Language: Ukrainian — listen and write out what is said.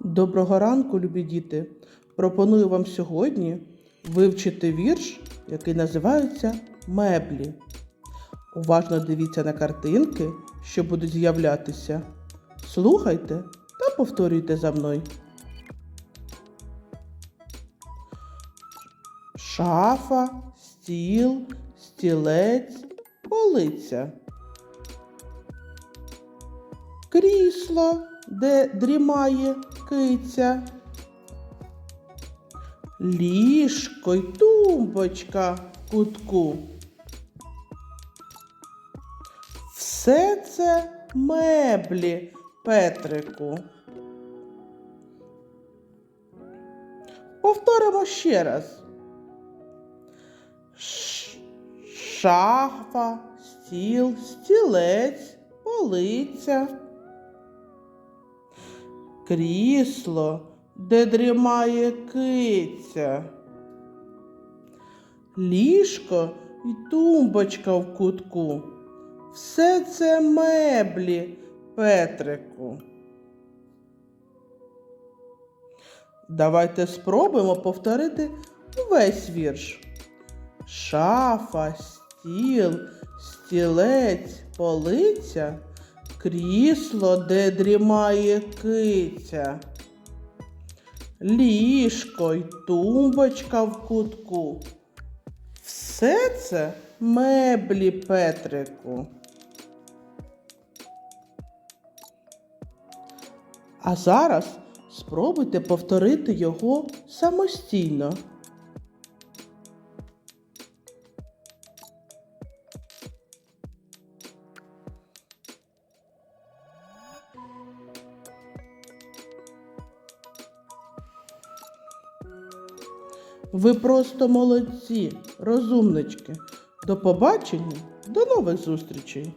Доброго ранку, любі діти! Пропоную вам сьогодні вивчити вірш, який називається Меблі. Уважно дивіться на картинки, що будуть з'являтися. Слухайте та повторюйте за мною. Шафа, стіл, стілець, полиця. Крісло, де дрімає киця. Ліжко й тумбочка в кутку. Все це меблі, Петрику. Повторимо ще раз. Шафа, стіл, стілець, полиця. Крісло, де дрімає киця. Ліжко і тумбочка в кутку. Все це меблі, Петрику. Давайте спробуємо повторити весь вірш. Шафа, стіл, стілець, полиця, крісло, де дрімає киця, ліжко й тумбочка в кутку. Все це меблі Петрику. А зараз спробуйте повторити його самостійно. Ви просто молодці, розумнички. До побачення, до нових зустрічей!